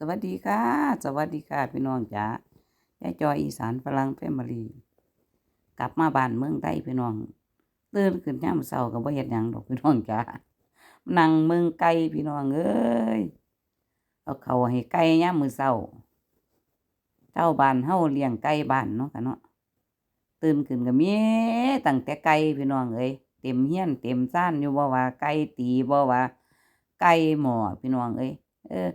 สวัสดีค่ะ สวัสดีค่ะพี่น้องจ๋ายายจอยอีสานฝรั่งแฟมิลีกลับมาบ้านเมืองไต้พี่น้องตื่นขึ้นย่ามเช้าก็บ่เฮ็ดหยังดอกพี่น้องจ๋านั่งเมืองไก่พี่น้องเอ้ยเอาเขาให้ไก่ย่ามมือเช้าเจ้าบ้านเฮาเลี้ยงไก่บ้านเนาะค่ะเนาะตื่นขึ้นก็มีตั้งแต่ไก่พี่น้องเอ้ยเต็มเฮียนเต็มซ่านอยู่บ่ว่าไก่ตีบ่ว่าไก่หม้อพี่น้องเอ้ยเออ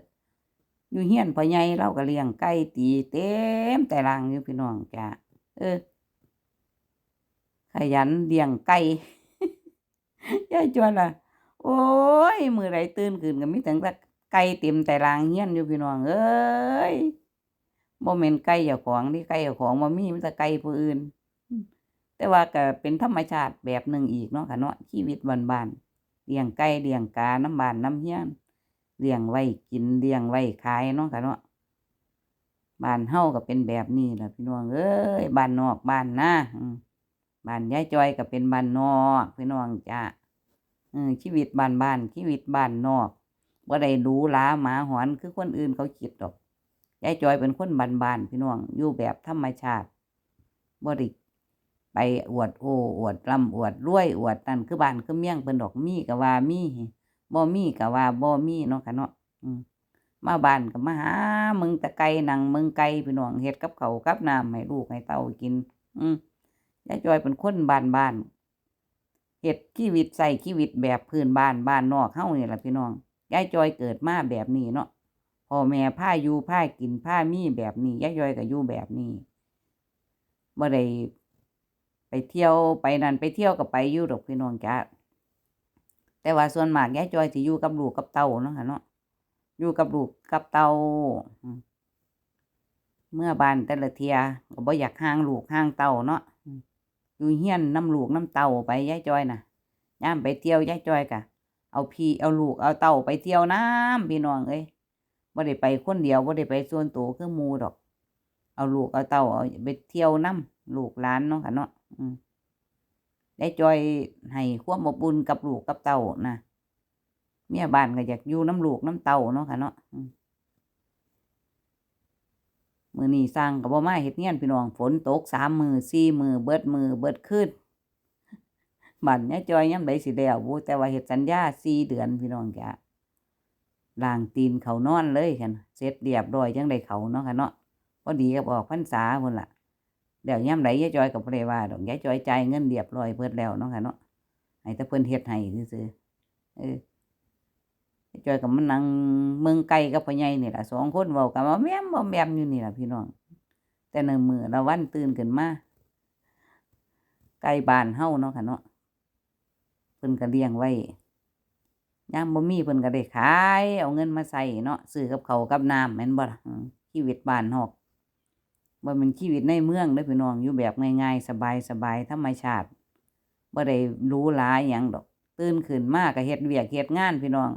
อยู่เฮียนพ่อใหญ่เราก็เลี้ยงไก่ตีเต็มแต่รังอยู่พี่น้องจ้ะเออ ขยันเลี้ยงไก่ยายจวนล่ะ โอ้ยมือใดตื่นขึ้นก็มีแต่ไก่เต็มแต่รางเฮียนอยู่พี่น้องเอ้ยบ่แม่นไก่เจ้าของนี่ไก่เจ้าของบ่มีมีแต่ไก่ผู้อื่น แต่ว่าก็เป็นธรรมชาติแบบหนึ่งอีกเนาะค่ะเนาะชีวิตบ้านๆเลี้ยงไก่เลี้ยงกาน้ำบ้านน้ำเฮียน เลี้ยงไว้กินเลี้ยงไว้ขายเนาะค่ะเนาะบ้านเฮาก็เป็นแบบนี้ล่ะพี่น้องเอ้ยบ้านนอกบ้านนาบ้านยายจอยก็เป็นบ้านนอกพี่น้องจ้ะชีวิตบ้านบ้านชีวิตบ้านนอกบ่ได้รูหราหมาหอนคือคนอื่นเขาคิดดอกยายจอยเป็นคนบ้านบ้านพี่น้องอยู่แบบธรรมชาติบ่ได้ไปอวดโอ้อวดร่ำอวดรวยอวดนั่นคือบ้านคือเมี่ยงเพิ่นดอกมีก็ว่ามี บ่มีก็ว่าบ่มีเนาะค่ะเนาะอืมมาบ้านก็มาหามึงตะไกนั่งมึงไก่พี่น้องเฮ็ดกับเขากับน้ำให้ลูกให้เต้ากิน อืมยายจอยเป็นคนบ้านบ้านเฮ็ดชีวิตใส่ชีวิตแบบพื้นบ้านบ้านนอกเฮานี่ล่ะพี่น้องยายจอยเกิดมาแบบนี้เนาะพ่อแม่พาอยู่พากินพามีแบบนี้ยายจอยก็อยู่แบบนี้บ่ได้ไปเที่ยวไปนั่นไปเที่ยวก็ไปอยู่ดอกพี่น้องจ้า แต่ว่าส่วนมากยายจอยสิอยู่กับลูกกับเตาเนาะค่ะเนาะอยู่กับลูกกับเตาเมื่อบานแต่ละเทียก็บ่อยากห่างลูกห่างเตาเนาะอยู่เฮียนน้ำลูกน้ำเตาไปยายจอยน่ะย่ามไปเที่ยวยายจอยกะ เอาพี่เอาลูกเอาเตาไปเที่ยวน้ำพี่น้องเอ้ยบ่ได้ไปคนเดียวบ่ได้ไปส่วนตัวคือมูดอก เอาลูกเอาเตาเอาไปเที่ยวน้ำลูกหลานเนาะค่ะเนาะอืม ได้จอยให้ความอบอุ่นกับลูกกับเต้านะเมียบ้านก็อยากอยู่น้ำลูกน้ำเต้าเนาะค่ะเนาะมือนี้สร้างกับบ่มาเฮ็ดเงี้ยนพี่น้องฝนตกสามมือสี่มือเบิดมือเบิดขึ้นบัดเนี้ยจอยยังไดสิแล้วบูแต่ว่าเฮ็ดสัญญาสี่เดือนพี่น้องจ้ะล้างตีนเขานอนเลยค่ะเสร็จเรียบร้อยยังได้เขาเนาะค่ะเนาะพอดีกับออกพรรษาพุ่นล่ะ เดี๋ยวย่ำไหนยายจอยกับบ่ได้ว่าดอกยายจอยจ่ายเงินเรียบร้อยเบิดแล้วเนาะค่ะเนาะให้แต่เพิ่นเฮ็ดให้ซื่อเออจอยกับมันนั่งเมืองไกลกับพ่อใหญ่นี่ล่ะสองคนเว้ากันว่าแม่มบ่แม่มอยู่นี่ล่ะพี่น้องแต่ในมือละวันตื่นขึ้นมาไกลบ้านเฮาเนาะค่ะเนาะเพิ่นก็เลี้ยงไว้ยามบ่มีเพิ่นก็ได้ขาย เอาเงินมาใส่เนาะซื้อกับเขากับน้ำแม่นบ่ล่ะชีวิตบ้านนอก บ่แมันชีวิตในเมืองเด้อพี่น้องอยู่แบบง่ายๆ สบายๆธรรมชาติบ่ได้รู้หราหยังดอก ตื่นขึ้นมาก็เฮ็ดเวียกเฮ็ดงานพี่น้อง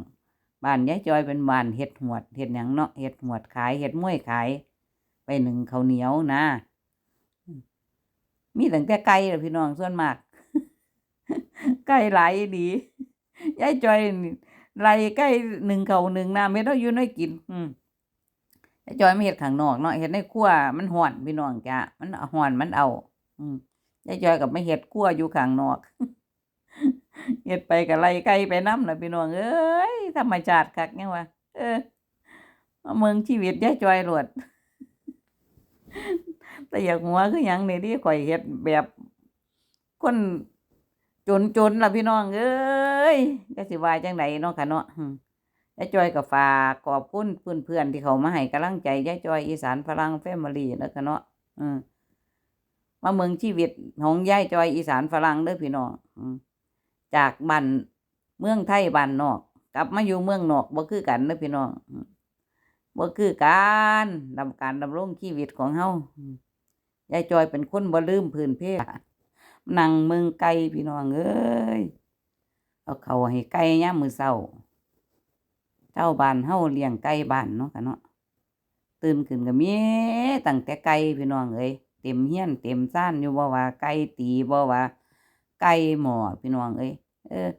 บ้านยายจอยเป็นบ้านเฮ็ดหวดเฮ็ดหยังเนาะเฮ็ดหวดขายเฮ็ดมวยขาย ไปหนึ่งข้าวเหนียวนะมีตั้งแต่ไก่เล่ะพี่น้องส่วนมากไก่หลายดียายจอยไล่ไก่หนึ่งเขาหนึ่งน้ำไม่ต้องอยู่น้อยกิน อืม จอยไม่เฮ็ดข้างนอกเนาะเฮ็ดในครัวมันฮ้อนพี่น้องจ้ะมันฮ้อนมันเอา อืมยายจอยก็ไม่เฮ็ดครัวอยู่ข้างนอกเฮ็ดไปก็ไล่ไก่ไปน้ำล่ะพี่น้องเอ้ยธรรมชาติคักยังว่าเออเมืองชีวิตยายจอยโลวดแต่อยากหัวคือหยังนี่ที่ข่อยเฮ็ดแบบคนจนๆล่ะพี่น้องเอ้ยจะสิว่าจังไดเนาะค่ะเนาะ ยายจอยก็ฝากขอบคุณเพื่อนๆที่เขามาให้กำลังใจยายจอยอีสานพลังแฟมิลี่นะคะเนาะอืมมาเมืองชีวิตของยายจอยอีสานฝรั่งเด้อพี่น้องอืจากบ้านเมืองไทยบ้านนอก กลับมาอยู่เมืองนอกบ่คือกันเด้อพี่น้องบ่คือกันดำการดำรงชีวิตของเฮายายจอยเป็นคนบ่ลืมพื้นเพนั่งเมืองไกลพี่น้องเอ้ยเอาเขาให้ไก่ยามมือเช้า เจ้าบ้านเฮาเลี้ยงไก่บ้านเนาะค่ะเนาะตื่นขึ้นก็มีตั้งแต่ไก่พี่น้องเอ้ยเต็มเฮียนเต็มซ่านอยู่บ่ว่าไก่ตีบ่ว่าไก่หมอพี่น้องเอ้ยเออ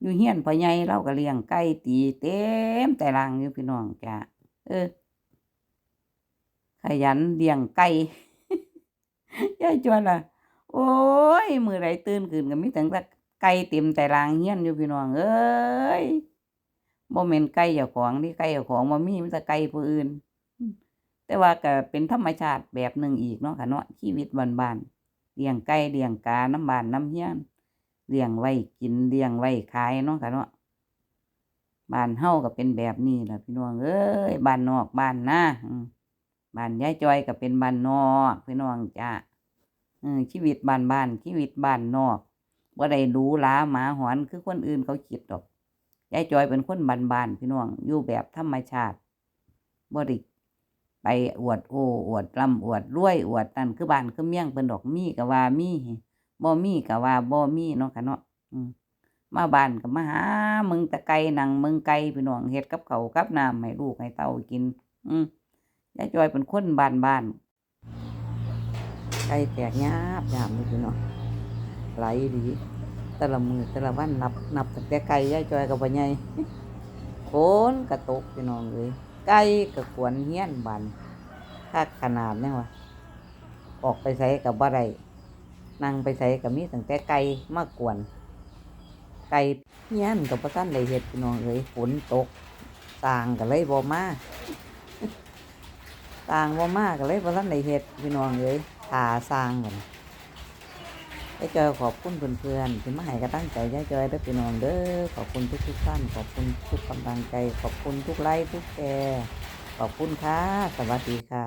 อยู่เฮียนพ่อใหญ่เราก็เลี้ยงไก่ตีเต็มแต่รังอยู่พี่น้องจ้ะเออ ขยันเลี้ยงไก่ยายจวนล่ะ โอ้ย มือใดตื่นขึ้นก็มีแต่แต่ไก่เต็มแต่รางเฮียนอยู่พี่น้องเอ้ย บ่แม่นไก่เจ้าของนี่ไก่เจ้าของบ่มีมีแต่ไก่ผู้อื่น แต่ว่าก็เป็นธรรมชาติแบบหนึ่งอีกเนาะค่ะเนาะชีวิตบ้านๆเลี้ยงไก่เลี้ยงกาน้ำบ้านน้ำเฮียนเลี้ยงไว้กินเลี้ยงไว้ขายเนาะค่ะเนาะบ้านเฮาก็เป็นแบบนี้แหละพี่น้องเอ้ยบ้านนอกบ้านนาบ้านยายจอยก็เป็นบ้านนอกพี่น้องจ้าชีวิตบ้านบ้านชีวิตบ้านนอกบ่ได้หรูหราหมาหอนคือคนอื่นเขาคิดดอก ยายจอยเป็นคนบานๆพี่น้องอยู่แบบธรรมชาติบ่ได้ไปอวดโอ้อวดร่ำอวดรวยอวดนั่นคือบ้านคือเมี่ยงเพิ่นดอกมีก็ว่ามีบ่มีก็ว่าบ่มีเนาะค่ะเนาะมาบ้านก็มาหามึงตะไก่นั่งมึงไก่พี่น้องเฮ็ดกับเขากับน้ำให้ลูกให้เต้ากิน อืมยายจอยเป็นคนบ้านบ้านไก่แตกยาบยามเลยพี่น้องไหลดี แต่ละมือแต่ละวันนับนับตั้งแต่ไก่ย่าจอยก็บ่ใหญ่ฝนก็ตกพี่น้องเอ้ยไก่ก็กวนเฮียนบันคักขนาดเนี่ยวะออกไปใส่กับบ่ได้นั่งไปใส่กับมีตั้งแต่ไก่มากวน ไก่เฮียนกับบ่ทันได้เฮ็ดพี่น้องเอ้ยฝนตกต่างก็เลยบ่มาต่างบ่มาก็เลยบ่ทันได้เฮ็ดพี่น้องเอ้ยทาสร้างกัน ยายจอยขอบคุณเพื่อนๆที่มาให้กำลังใจยายจอยได้พี่น้องเด้อขอบคุณทุกทุกๆท่านขอบคุณทุกกำลังใจ ขอบคุณทุกไลค์ทุกแชร์ขอบคุณค่ะ สวัสดีค่ะ